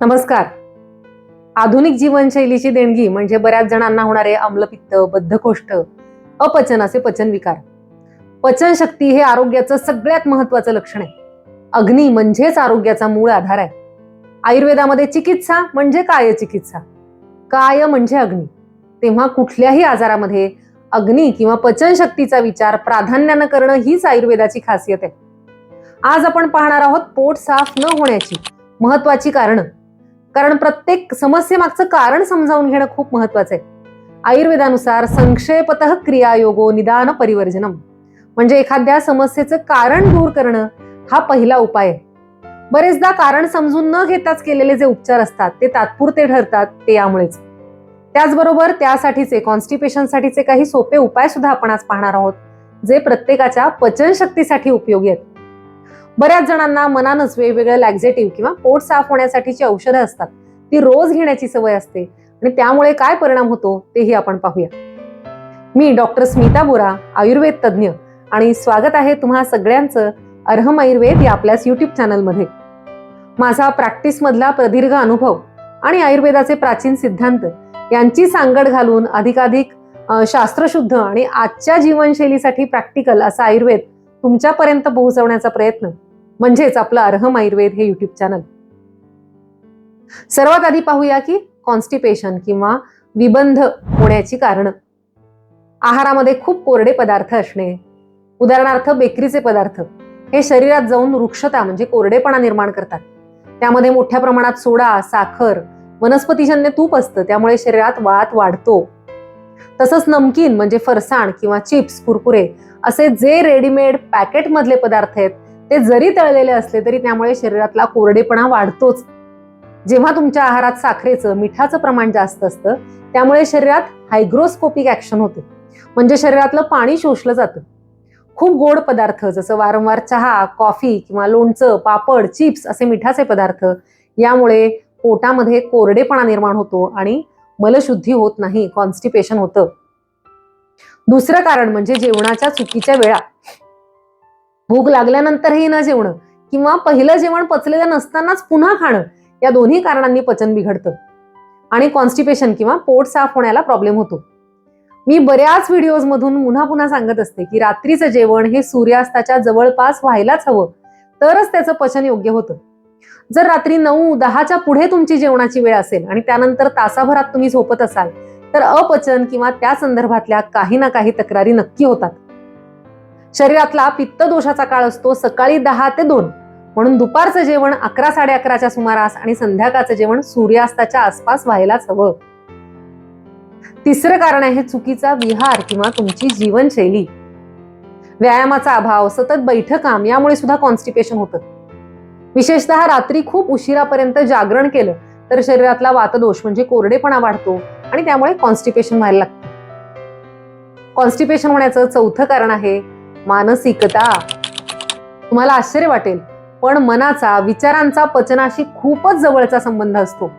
नमस्कार. आधुनिक जीवनशैलीची देणगी म्हणजे बऱ्याच जणांना होणारे आम्लपित्त बद्धकोष्ठ अपचन असे पचन विकार. पचनशक्ती हे आरोग्याचं सगळ्यात महत्वाचं लक्षण आहे. अग्नी म्हणजेच आरोग्याचा मूळ आधार आहे. आयुर्वेदामध्ये चिकित्सा म्हणजे काय चिकित्सा? काय म्हणजे अग्नी? तेव्हा कुठल्याही आजारामध्ये अग्नी किंवा पचनशक्तीचा विचार प्राधान्यानं करणं हीच आयुर्वेदाची खासियत आहे. आज आपण पाहणार आहोत पोट साफ न होण्याची महत्वाची कारणं. कारण प्रत्येक समस्येमागचं कारण समजावून घेणं खूप महत्वाचं आहे. आयुर्वेदानुसार संक्षेपत क्रियायोगो निदान परिवर्जनम. म्हणजे एखाद्या समस्येचं कारण दूर करणं हा पहिला उपाय आहे. बरेचदा कारण समजून न घेताच केलेले जे उपचार असतात ते तात्पुरते ठरतात ते यामुळेच. त्याचबरोबर त्यासाठीचे कॉन्स्टिपेशनसाठीचे काही सोपे उपाय सुद्धा आपण आज पाहणार आहोत जे प्रत्येकाच्या पचनशक्तीसाठी उपयोगी आहेत. बऱ्याच जणांना मनानच वेगवेगळ्या लॅक्झेटिव्ह किंवा पोट साफ होण्यासाठीची औषधं असतात. ती रोज घेण्याची सवय असते. आणि त्यामुळे काय परिणाम होतो तेही आपण पाहूया. मी डॉक्टर स्मिता बोरा आयुर्वेद तज्ज्ञ. आणि स्वागत आहे तुम्हा सगळ्यांचं अर्हम आयुर्वेद या आपल्याच युट्यूब चॅनलमध्ये माझा प्रॅक्टिसमधला प्रदीर्घ अनुभव आणि आयुर्वेदाचे प्राचीन सिद्धांत यांची सांगड घालून अधिकाधिक शास्त्रशुद्ध आणि आजच्या जीवनशैलीसाठी प्रॅक्टिकल असा आयुर्वेद तुमच्यापर्यंत पोहोचवण्याचा प्रयत्न म्हणजेच आपलं अर्हम आयुर्वेद हे युट्यूब चॅनल सर्वात आधी पाहूया की कॉन्स्टिपेशन किंवा विबंध होण्याची कारण. आहारामध्ये खूप कोरडे पदार्थ असणे उदाहरणार्थ बेकरीचे पदार्थ हे शरीरात जाऊन वृक्षता म्हणजे कोरडेपणा निर्माण करतात. त्यामध्ये मोठ्या प्रमाणात सोडा साखर वनस्पतीजन्य तूप असतं त्यामुळे शरीरात वात वाढतो. तसंच नमकीन म्हणजे फरसाण किंवा चिप्स कुरकुरे असे जे रेडीमेड पॅकेट मधले पदार्थ आहेत ते जरी तळलेले असले तरी त्यामुळे शरीरातला कोरडेपणा वाढतोच. जेव्हा तुमच्या आहारात साखरेचं मिठाचं प्रमाण जास्त असतं त्यामुळे शरीरात हायग्रोस्कोपिक ऍक्शन होते. म्हणजे शरीरातलं पाणी शोषलं जातं. खूप गोड पदार्थ जसं वारंवार चहा कॉफी किंवा लोणचं पापड चिप्स असे मिठाचे पदार्थ यामुळे पोटामध्ये कोरडेपणा निर्माण होतो आणि मलशुद्धी होत नाही कॉन्स्टिपेशन होतं. दुसरं कारण म्हणजे जेवणाच्या चुकीच्या वेळा भूक लागल्यानंतरही न जेवणं किंवा पहिलं जेवण पचलेलं नसतानाच पुन्हा खाणं या दोन्ही कारणांनी पचन बिघडतं. आणि कॉन्स्टिपेशन किंवा पोट साफ होण्याला प्रॉब्लेम होतो. मी बऱ्याच व्हिडिओज मधून पुन्हा पुन्हा सांगत असते की रात्रीचं जेवण हे सूर्यास्ताच्या जवळपास व्हायलाच हवं तरच त्याचं पचन योग्य होतं. जर रात्री नऊ दहाच्या पुढे तुमची जेवणाची वेळ असेल आणि त्यानंतर तासाभरात तुम्ही झोपत असाल तर अपचन किंवा त्या संदर्भातल्या काही ना काही तक्रारी नक्की होतात. शरीरातला पित्त दोषाचा काळ असतो सकाळी दहा ते दोन. म्हणून दुपारचं जेवण अकरा साडे अकराच्या सुमारास आणि संध्याकाळचं जेवण सूर्यास्ताच्या आसपास व्हायलाच हवं. तिसरं कारण आहे चुकीचा विहार किंवा तुमची जीवनशैली. व्यायामाचा अभाव सतत बैठक काम यामुळे सुद्धा कॉन्स्टिपेशन होतं. विशेषतः रात्री खूप उशिरापर्यंत जागरण केलं तर शरीरातला वातदोष म्हणजे कोरडेपणा वाढतो आणि त्यामुळे कॉन्स्टिपेशन व्हायला लागतं. कॉन्स्टिपेशन होण्याचं चौथं कारण आहे मानसिकता. तुम्हाला आश्चर्य वाटेल पण मनाचा विचारांचा पचनाशी खूपच जवळचा संबंध असतो.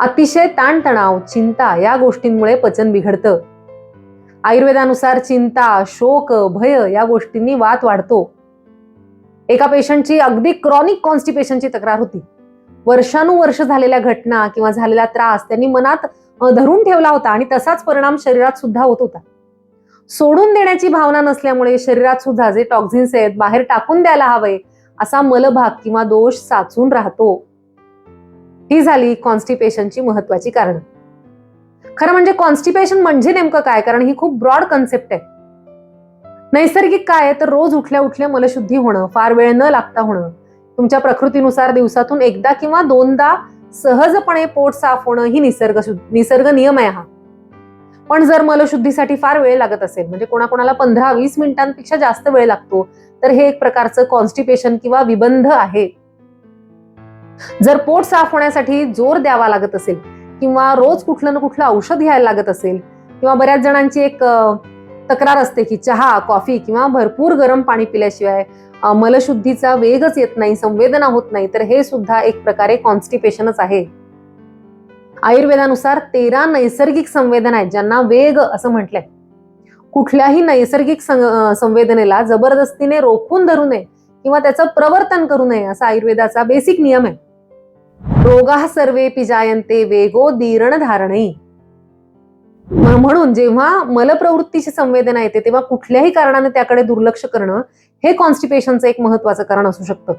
अतिशय ताणतणाव चिंता या गोष्टींमुळे पचन बिघडतं. आयुर्वेदानुसार चिंता शोक भय या गोष्टींनी वात वाढतो. एका पेशंटची अगदी क्रॉनिक कॉन्स्टिपेशनची तक्रार होती. वर्षानुवर्ष झालेल्या घटना किंवा झालेला त्रास त्यांनी मनात धरून ठेवला होता आणि तसाच परिणाम शरीरात सुद्धा होत होता. सोडून देण्याची भावना नसल्यामुळे शरीरात सुद्धा जे टॉक्झिन्स आहेत बाहेर टाकून द्यायला हवे असा मलभाग किंवा दोष साचून राहतो. ही झाली कॉन्स्टिपेशनची महत्वाची कारण. खरं म्हणजे कॉन्स्टिपेशन म्हणजे नेमकं काय? कारण ही खूप ब्रॉड कन्सेप्ट आहे. नैसर्गिक काय तर रोज उठल्या उठल्या मलशुद्धी होणं फार वेळ न लागता होणं तुमच्या प्रकृतीनुसार दिवसातून एकदा किंवा दोनदा सहजपणे पोट साफ होणं ही निसर्ग निसर्ग नियम आहे हा. पण जर मलशुद्धीसाठी फार वेळ लागत असेल म्हणजे कोणाकोणाला पंधरा वीस मिनिटांपेक्षा जास्त वेळ लागतो तर हे एक प्रकारचं कॉन्स्टिपेशन किंवा विबंध आहे. जर पोट साफ होण्यासाठी जोर द्यावा लागत असेल किंवा रोज कुठलं ना कुठलं औषध घ्यायला लागत असेल किंवा बऱ्याच जणांची एक तक्रार असते की चहा कॉफी किंवा भरपूर गरम पाणी पिल्याशिवाय मलशुद्धीचा वेगच येत नाही संवेदना होत नाही तर हे सुद्धा एक प्रकारे कॉन्स्टिपेशनच आहे. आयुर्वेदानुसार तेरा नैसर्गिक संवेदना आहेत ज्यांना वेग असं म्हटलंय. कुठल्याही नैसर्गिक सं- संवेदनेला जबरदस्तीने रोखून धरू नये किंवा त्याचं प्रवर्तन करू नये असा आयुर्वेदाचा बेसिक नियम आहे. रोगा सर्वे पिजायंते वेगो दीर्ण धारणही म्हणून जेव्हा मलप्रवृत्तीची संवेदना येते तेव्हा कुठल्याही कारणाने त्याकडे दुर्लक्ष करणं हे कॉन्स्टिपेशनचं एक महत्वाचं कारण असू शकतं.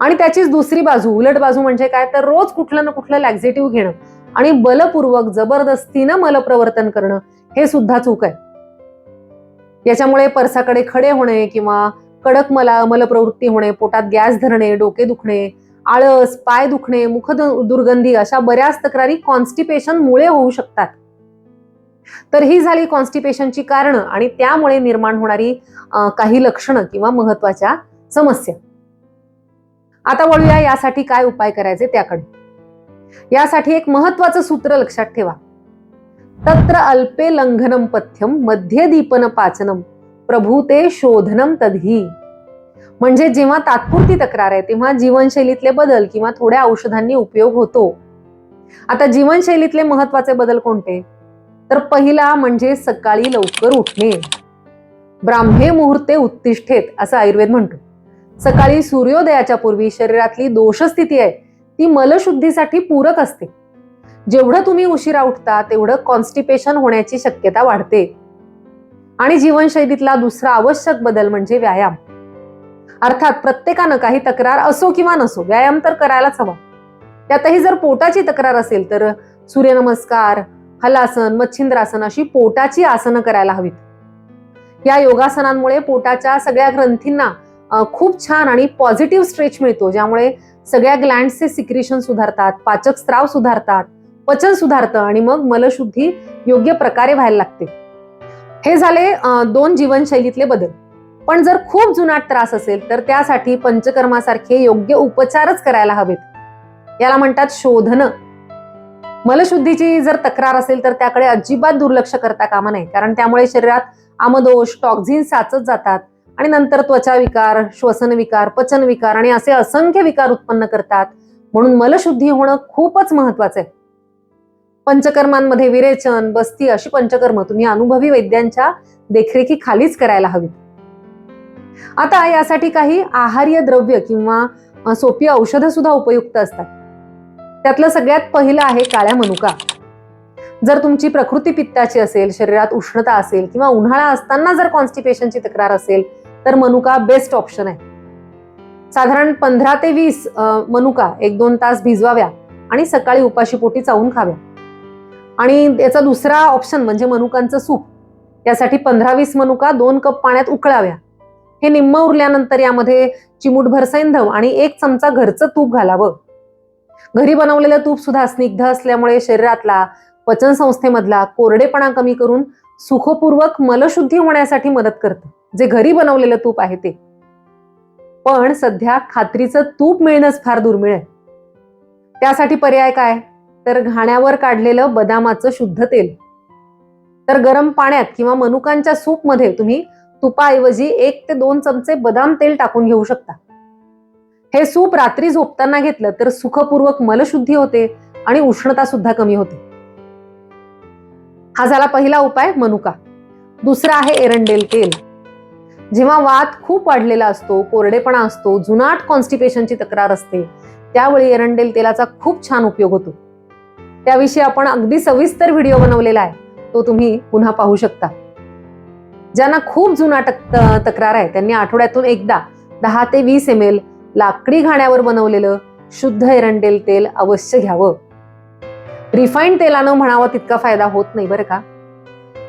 आणि त्याचीच दुसरी बाजू उलट बाजू म्हणजे काय? तर रोज कुठलं ना कुठलं लॅक्झेटिव्ह घेणं आणि बलपूर्वक जबरदस्तीनं मलप्रवर्तन करणं हे सुद्धा चूक आहे. याच्यामुळे परसाकडे खडे होणे किंवा कडक मला मलप्रवृत्ती होणे पोटात गॅस धरणे डोके दुखणे आळस पाय दुखणे मुख दुर्गंधी अशा बऱ्याच तक्रारी कॉन्स्टिपेशन मुळे होऊ शकतात. तर ही झाली कॉन्स्टिपेशनची कारणं आणि त्यामुळे निर्माण होणारी काही लक्षणं किंवा महत्त्वाच्या समस्या. आता वळूया यासाठी काय उपाय करायचे त्याकडे. यासाठी एक महत्वाचं सूत्र लक्षात ठेवा. तत्र अल्पे लंघनम पथ्यम मध्य दीपन पाचनम प्रभूते शोधनम तधी. म्हणजे जेव्हा तात्पुरती तक्रार आहे तेव्हा जीवनशैलीतले बदल किंवा थोड्या औषधांनी उपयोग होतो. आता जीवनशैलीतले महत्त्वाचे बदल कोणते? तर पहिला म्हणजे सकाळी लवकर उठणे. ब्राह्मे मुहूर्ते उत्तिष्ठेत असं आयुर्वेद म्हणतो. सकाळी सूर्योदयाच्या पूर्वी शरीरातली दोषस्थिती आहे ती मलशुद्धीसाठी पूरक असते. जेवढं तुम्ही उशिरा उठता तेवढं कॉन्स्टिपेशन होण्याची शक्यता वाढते. आणि जीवनशैलीतला दुसरा आवश्यक बदल म्हणजे व्यायाम. अर्थात प्रत्येकानं काही तक्रार असो किंवा नसो व्यायाम तर करायलाच हवा. त्यातही जर पोटाची तक्रार असेल तर सूर्यनमस्कार हलासन मच्छिंद्रासन अशी पोटाची आसनं करायला हवीत. या योगासनांमुळे पोटाच्या सगळ्या ग्रंथींना खूप छान आणि पॉझिटिव्ह स्ट्रेच मिळतो ज्यामुळे सगळ्या ग्लँडचे सिक्रिशन सुधारतात पाचक स्त्राव सुधारतात पचन सुधारतं आणि मग मलशुद्धी योग्य प्रकारे व्हायला लागते. हे झाले दोन जीवनशैलीतले बदल. पण जर खूप जुनाट त्रास असेल तर त्यासाठी पंचकर्मासारखे योग्य उपचारच करायला हवेत. याला म्हणतात शोधन. मलशुद्धीची जर तक्रार असेल तर त्याकडे अजिबात दुर्लक्ष करता कामा नये कारण त्यामुळे शरीरात आमदोष टॉक्झिन साचत जातात. आणि नंतर त्वचा विकार श्वसन विकार पचन विकार आणि असे असंख्य विकार उत्पन्न करतात. म्हणून मलशुद्धी होणं खूपच महत्वाचं आहे. पंचकर्मांमध्ये विरेचन बस्ती अशी पंचकर्म तुम्ही अनुभवी वैद्यांच्या देखरेखीखालीच करायला हवीत. आता यासाठी काही आहार्य द्रव्य किंवा सोपी औषधं सुद्धा उपयुक्त असतात. त्यातलं सगळ्यात पहिलं आहे काळ्या मनुका. जर तुमची प्रकृती पित्ताची असेल शरीरात उष्णता असेल किंवा उन्हाळा असताना जर कॉन्स्टिपेशनची तक्रार असेल तर मनुका बेस्ट ऑप्शन आहे. साधारण पंधरा ते वीस मनुका एक दोन तास भिजवाव्या आणि सकाळी उपाशीपोटी चावून खाव्या. आणि याचा दुसरा ऑप्शन म्हणजे मनुकांचं सूप. यासाठी पंधरा वीस मनुका दोन कप पाण्यात उकळाव्या. हे निम्म उरल्यानंतर यामध्ये चिमूटभर सैंधव आणि एक चमचा घरचं तूप घालावं. घरी बनवलेलं तूप सुद्धा स्निग्ध असल्यामुळे शरीरातला पचन संस्थेमधला कोरडेपणा कमी करून सुखपूर्वक मलशुद्धी होण्यासाठी मदत करतं. जे घरी बनवलेलं तूप आहे ते. पण सध्या खात्रीचं तूप मिळणंच फार दुर्मिळ आहे. त्यासाठी पर्याय काय? तर घाण्यावर काढलेलं बदामाचं शुद्ध तेल. तर गरम पाण्यात किंवा मनुकांच्या सूपमध्ये तुम्ही तुपाऐवजी एक ते दोन चमचे बदाम तेल टाकून घेऊ शकता. हे सूप रात्री झोपताना घेतलं तर सुखपूर्वक मलशुद्धी होते आणि उष्णता सुद्धा कमी होते. हा झाला पहिला उपाय मनुका. दुसरा आहे एरंडेल तेल. जेव्हा वात खूप वाढलेला असतो कोरडेपणा असतो जुनाट कॉन्स्टिपेशनची तक्रार असते त्यावेळी एरंडेल तेलाचा खूप छान उपयोग होतो. त्याविषयी आपण अगदी सविस्तर व्हिडिओ बनवलेला आहे तो तुम्ही पुन्हा पाहू शकता. ज्यांना खूप जुना तक- तक्रार आहे त्यांनी आठवड्यातून एकदा दहा ते वीस एम एल लाकडी घाण्यावर बनवलेलं शुद्ध एरंडेल तेल अवश्य घ्यावं. रिफाईंड तेलानं म्हणावं तितका फायदा होत नाही बरं का?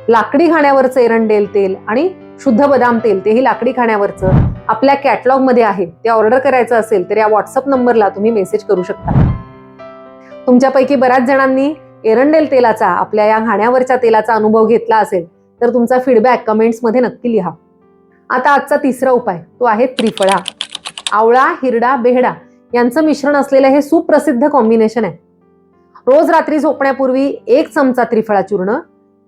लाकडी घाण्यावरचं एरंडेल तेल आणि शुद्ध बदाम तेल तेही लाकडी खाण्यावरचं आपल्या कॅटलॉगमध्ये आहे ते ऑर्डर करायचं असेल तर या व्हॉट्सअप नंबरला तुम्ही मेसेज करू शकता. तुमच्यापैकी बऱ्याच जणांनी एरंडेल तेलाचा आपल्या या घाण्यावरच्या तेलाचा अनुभव घेतला असेल तर तुमचा फीडबॅक कमेंट्समध्ये नक्की लिहा. आता आजचा तिसरा उपाय तो आहे त्रिफळा. आवळा हिरडा बेहडा यांचं मिश्रण असलेलं हे सुप्रसिद्ध कॉम्बिनेशन आहे. रोज रात्री झोपण्यापूर्वी एक चमचा त्रिफळा चूर्ण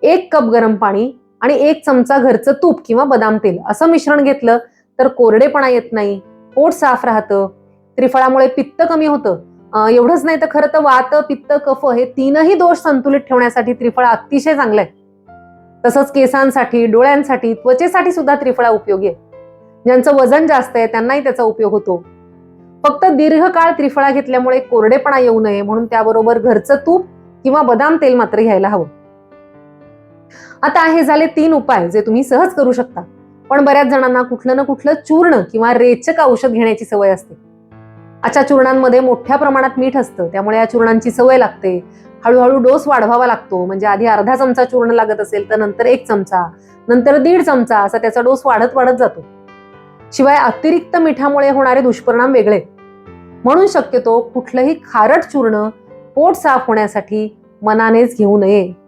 एक कप गरम पाणी आणि एक चमचा घरचं तूप किंवा बदाम तेल असं मिश्रण घेतलं तर कोरडेपणा येत नाही पोट साफ राहतं त्रिफळामुळे पित्त कमी होतं. एवढंच नाही तर खरं तर वात पित्त कफ हे तीनही दोष संतुलित ठेवण्यासाठी त्रिफळा अतिशय चांगलं आहे. तसंच केसांसाठी डोळ्यांसाठी त्वचेसाठी सुद्धा त्रिफळा उपयोगी आहे. ज्यांचं वजन जास्त आहे त्यांनाही त्याचा उपयोग होतो. फक्त दीर्घकाळ त्रिफळा घेतल्यामुळे कोरडेपणा येऊ नये म्हणून त्याबरोबर घरचं तूप किंवा बदाम तेल मात्र घ्यायला हवं. आता हे झाले तीन उपाय जे तुम्ही सहज करू शकता. पण बऱ्याच जणांना कुठलं ना कुठलं चूर्ण किंवा रेचक औषध घेण्याची सवय असते. अशा चूर्णांमध्ये मोठ्या प्रमाणात मीठ असतं. त्यामुळे या चूर्णांची सवय लागते. हळूहळू डोस वाढवावा लागतो. म्हणजे आधी अर्धा चमचा चूर्ण लागत असेल तर नंतर एक चमचा नंतर दीड चमचा असा त्याचा डोस वाढत वाढत जातो. शिवाय अतिरिक्त मिठामुळे होणारे दुष्परिणाम वेगळे. म्हणून शक्यतो कुठलंही खारट चूर्ण पोट साफ होण्यासाठी मनानेच घेऊ नये.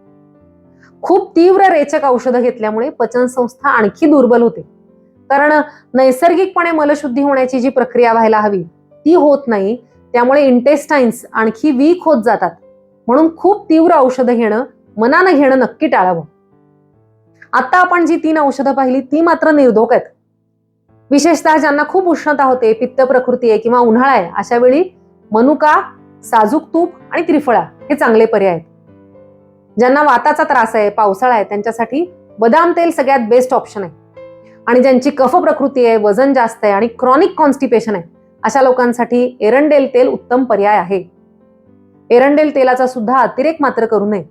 खूप तीव्र रेचक औषधं घेतल्यामुळे पचनसंस्था आणखी दुर्बल होते. कारण नैसर्गिकपणे मलशुद्धी होण्याची जी प्रक्रिया व्हायला हवी ती होत नाही त्यामुळे इंटेस्टाईन्स आणखी वीक होत जातात. म्हणून खूप तीव्र औषधं घेणं मनानं घेणं नक्की टाळावं. आता आपण जी तीन औषधं पाहिली ती मात्र निर्धोक आहेत. विशेषतः ज्यांना खूप उष्णता होते पित्त प्रकृती आहे किंवा उन्हाळा आहे अशा वेळी मनुका साजूक तूप आणि त्रिफळा हे चांगले पर्याय आहेत. ज्यांना वाताचा त्रास आहे पावसाळा आहे त्यांच्यासाठी बदाम तेल सगळ्यात बेस्ट ऑप्शन आहे. आणि ज्यांची कफ प्रकृती आहे वजन जास्त आहे आणि क्रॉनिक कॉन्स्टिपेशन आहे अशा लोकांसाठी एरंडेल तेल उत्तम पर्याय आहे. एरंडेल तेलाचा सुद्धा अतिरेक मात्र करू नये.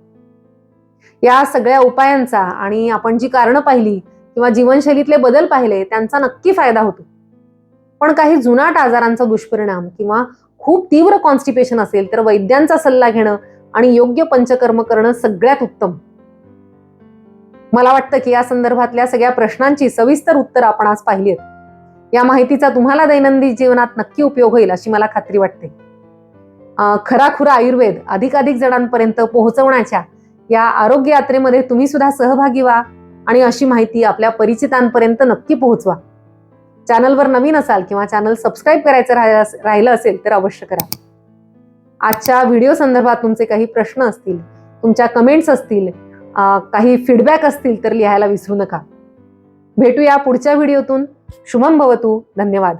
या सगळ्या उपायांचा आणि आपण जी कारणं पाहिली किंवा जीवनशैलीतले बदल पाहिले त्यांचा नक्की फायदा होतो. पण काही जुनाट आजारांचा दुष्परिणाम किंवा खूप तीव्र कॉन्स्टिपेशन असेल तर वैद्यांचा सल्ला घेणं आणि योग्य पंचकर्म करणं सगळ्यात उत्तम. मला वाटतं की या संदर्भातल्या सगळ्या प्रश्नांची सविस्तर उत्तर आपण आज पाहिली आहेत या माहितीचा तुम्हाला दैनंदिन जीवनात नक्की उपयोग होईल अशी मला खात्री वाटते. खराखुरा आयुर्वेद अधिकाधिक जणांपर्यंत पोहोचवण्याच्या या आरोग्य यात्रेमध्ये तुम्ही सुद्धा सहभागी व्हा आणि अशी माहिती आपल्या परिचितांपर्यंत नक्की पोहोचवा. चॅनलवर नवीन असाल किंवा चॅनल सबस्क्राईब करायचं राहिलं असेल तर अवश्य करा. आजच्या व्हिडिओ संदर्भात तुमचे काही प्रश्न असतील तुमच्या कमेंट्स असतील काही फीडबॅक असतील तर लिहायला विसरू नका. भेटूया पुढच्या व्हिडिओतून शुभम भवतू. धन्यवाद.